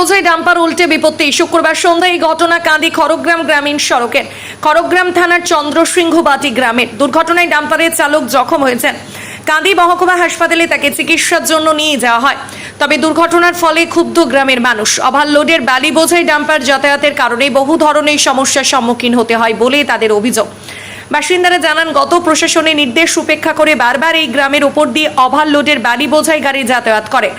বোঝাই ডাম্পার উল্টে বিপত্তি। শুক্রবার সন্ধ্যায় এই ঘটনা কাঁদি খড়গ্রাম গ্রামীণ সড়কের। খড়গ্রাম থানার চন্দ্রসিংহবাটি গ্রামের। দুর্ঘটনায় ডাম্পারের চালক জখম হয়েছেন। কাঁদি মহকুমা হাসপাতালে তাকে চিকিৎসার জন্য নিয়ে যাওয়া হয়। তবে দুর্ঘটনার ফলে ক্ষুব্ধ গ্রামের মানুষ। ওভারলোডের বালি বোঝাই ডাম্পার যাতায়াতের কারণে বহু ধরনের সমস্যার সম্মুখীন হতে হয় বলে তাদের অভিযোগ। বাসিন্দারা জানান, গত প্রশাসনের নির্দেশ উপেক্ষা করে বারবার এই গ্রামের ওপর দিয়ে ওভারলোডের বালি বোঝাই গাড়ি যাতায়াত করে,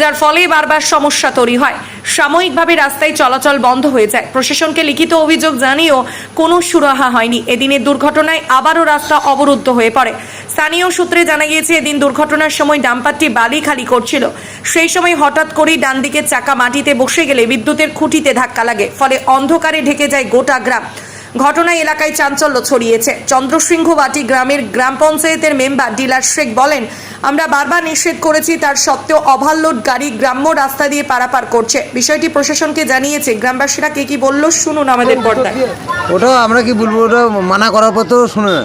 যার ফলে বারবার সমস্যা তৈরি হয়। সাময়িকভাবে রাস্তায় চলাচল বন্ধ হয়ে যায়। প্রশাসনকে লিখিত অভিযোগ জানিয়েও কোনো সুরাহা হয়নি। এদিনের দুর্ঘটনায় আবারও রাস্তা অবরুদ্ধ হয়ে পড়ে। স্থানীয় সূত্রে জানা গিয়েছে, এদিন দুর্ঘটনার সময় ডাম্পারটি বালি খালি করছিল। সেই সময় হঠাৎ করেই ডান দিকের চাকা মাটিতে বসে গেলে বিদ্যুতের খুঁটিতে ধাক্কা লাগে, ফলে অন্ধকারে ঢেকে যায় গোটা গ্রাম। ঘটনায় এলাকায় চাঞ্চল্য ছড়িয়েছে। চন্দ্রসিংহবাটি গ্রামের গ্রাম পঞ্চায়েতের মেম্বার ডিলার শেখ বলেন, আমরা বারবার নিষেধ করেছি, তার সত্ত্বেও ওভারলোড গাড়ি গ্রাম্য রাস্তা দিয়ে পারাপার করছে। বিষয়টি প্রশাসনকে জানিয়েছে। গ্রামবাসীরা কে কি বলল শুনুন আমাদের পর্দায়। ওটা আমরা কি বলব, ওটা মানা করার পর তো শুনে না।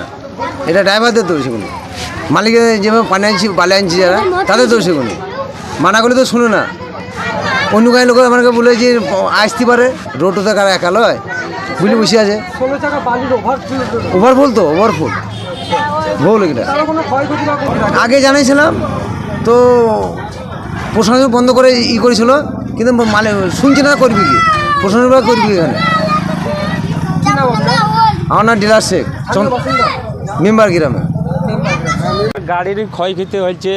এটা ড্রাইভারদের দোষ সেগুলো মালিকের যেভাবে পানি আনছি বালি আনছি যারা, তাদের দোষ সেগুলো মানা করলে তো শুনে না। অন্য গাড়ি লোক আমাকে বলে যে আসতে পারে রোডও তো কার একা লয় বুঝলি বসে আছে। ষোলো টাকা বালির ওভারফুল তো ওভারফুল ভুল এটা আগে জানাইছিলাম তো প্রশাসন বন্ধ করে ই করেছিল কিন্তু মানে শুনছি না করবি কি? প্রশাসন করবি এখানে আমার নাম ডিলার শেখ মেম্বার গ্রামে। গাড়ির ক্ষয়ক্ষতি হয়েছে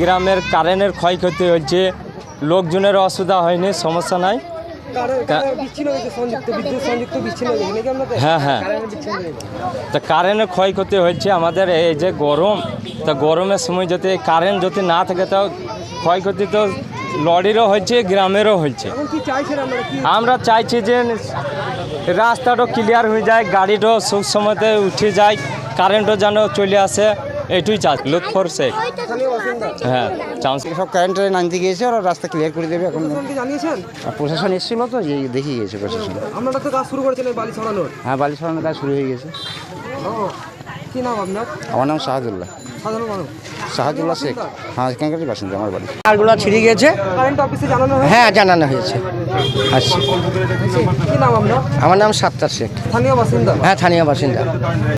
গ্রামের কারেন্টের ক্ষয়ক্ষতি হয়েছে লোকজনের অসুবিধা হয়নি সমস্যা নাই। হ্যাঁ হ্যাঁ। তা কারেন্টের ক্ষয়ক্ষতি হয়েছে আমাদের এই যে গরম তা গরমের সময় যদি কারেন্ট যদি না থাকে তো ক্ষয়ক্ষতি তো লরিরও হয়েছে গ্রামেরও হয়েছে। আমরা চাইছি যে রাস্তাটাও ক্লিয়ার হয়ে যায় গাড়িটাও সুখ সময়তে উঠে যায় কারেন্টও যেন চলে আসে। এটুই চাই লুক ফর শেখ হ্যাঁ চান্স সব কারেন্টের আনতে গিয়েছে ওরা রাস্তা ক্লিয়ার করে দেবে এখন। জানিয়েছেন? আর প্রশাসন এসেছিল তো এই দেখে গিয়েছে প্রশাসন। আপনারা তো কাজ শুরু করেছেন এই বালি ছড়ানোর। হ্যাঁ বালি ছড়ানোর কাজ শুরু হয়ে গেছে ও কি নাম আপনার? আমার নাম শাহাদুল্লাহ। শাহাদুল্লাহ শেখ। হ্যাঁ এখানকারই বাসিন্দা আমার বাড়ি? তারগুলো ছিঁড়ে গেছে কারেন্ট অফিসে জানানো হয় হ্যাঁ জানানো হয়েছে। আচ্ছা। আমার নাম সাত্তার শেখ। স্থানীয় বাসিন্দা? হ্যাঁ স্থানীয় বাসিন্দা।